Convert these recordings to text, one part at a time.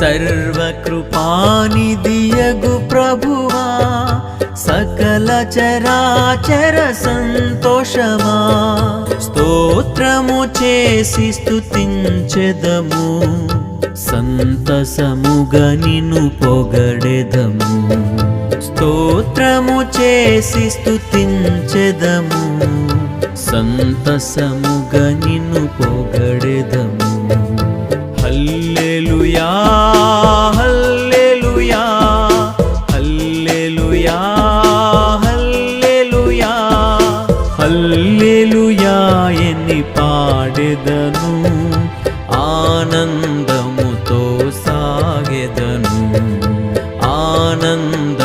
సర్వకృపానిదియగు ప్రభువా సకల చరాచర సంతోషమా. స్తోత్రము చేసి స్తుతించెదము సంతసముగనిను పొగడెదము. స్తోత్రము చేసి స్తుతించెదము సంతసముగనిను నిన్ను సాగెదను ఆనందముతో సాగెదను ఆనంద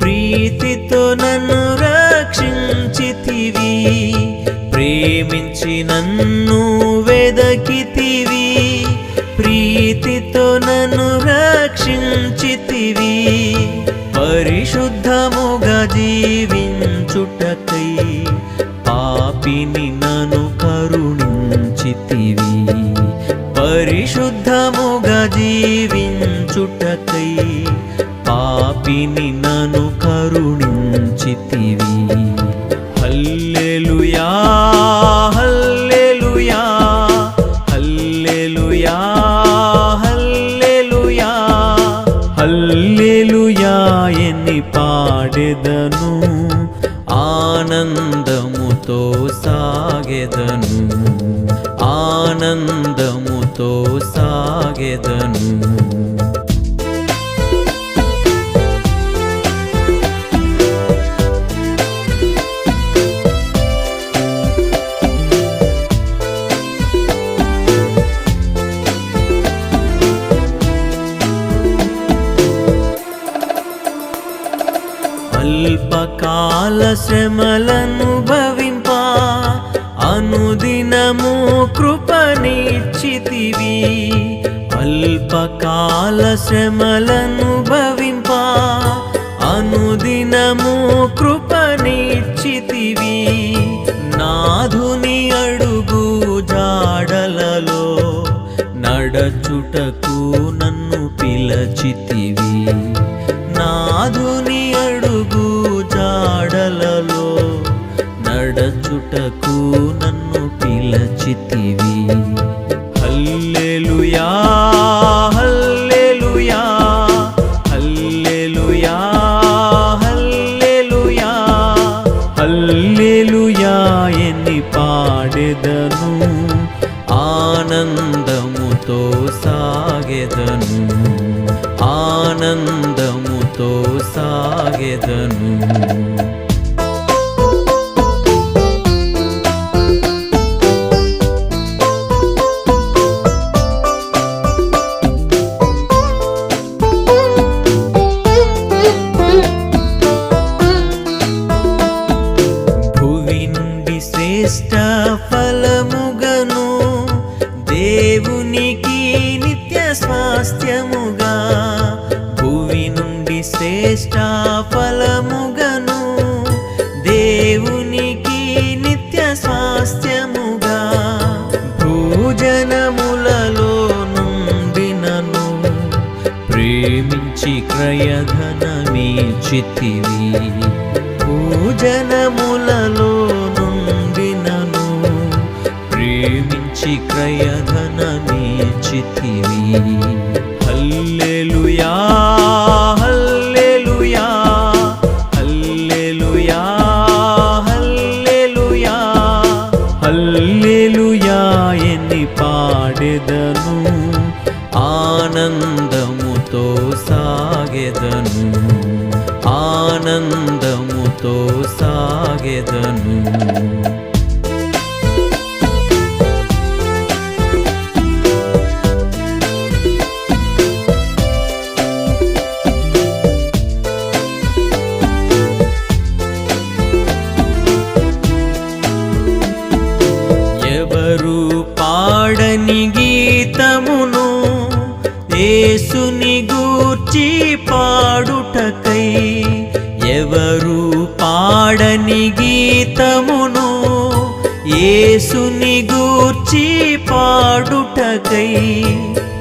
ప్రీతితో నన్ను రక్షించితివి. ప్రేమించి నన్ను వెదకితివి. ప్రీతితో నన్ను రక్షించితివి. పరిశుద్ధముగా జీవించుటకై పాపిని నన్ను కరుణించితివి. పరిశుద్ధముగా జీవించుటకై కరుణించితివి. హల్లెలూయా హల్లెలూయా హల్లెలూయా హల్లెలూయా. హల్లెలూయా ఎన్ని పాడెదను ఆనందముతో సాగెదను. ఆనందముతో సాగెదను. అల్పకాల శ్రమలను భవింప అనుదినము కృపనిచ్చితివి. అల్పకాల శ్రమలను భవింప అనుదినము కృపనిచ్చితివి. నాధుని అడుగు జాడలలో నడచుటకు నన్ను పిలచితివి. నాధుని జాడలలో నడచుటకు నన్ను పిలచితివి. హల్లెలూయా హల్లెలూయా హల్లెలూయా హల్లెలూయా. హల్లెలూయా ఎన్ని పాడెదను ఆనందముతో సాగెదను. ఆనందముతో సాగెదను. స్వాస్థ్యముగా భూమి నుండి శ్రేష్ట ఫలముగను. దేవునికి నిత్య స్వాస్థ్యముగా భూజనములలో నుండి నన్ను ప్రేమించి క్రయధనమీచితివి భూజనములలో నుండి నన్ను ప్రేమించి క్రయధనమీచితివి హల్లెలూయా హల్లెలూయా హల్లెలూయా హల్లెలూయా హల్లెలూయా ఎన్ని పాడెదను ఆనందముతో సాగెదను ఆనందముతో సాగెదను యేసుని గూర్చి పాడుటకై ఎవరు పాడని గీతమును ఏసుని గూర్చి పాడుటకై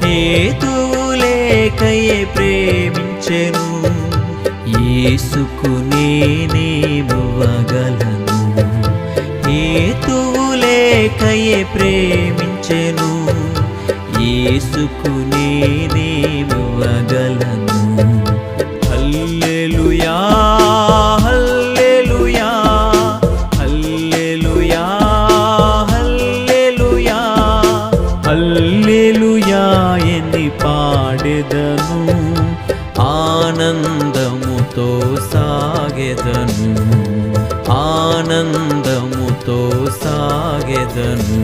హేతులేకయే ప్రేమించెను. యేసుకు నేనేమవగలను హేతులేకయే ప్రేమించెను. యేసుకు నేనేమువగలను హల్లెలూయా హల్లెలూయా హల్లెలూయా హల్లెలూయా. హల్లెలూయా ఎన్ని పాడెదను ఆనందముతో సాగెదను. ఆనందముతో సాగెదను.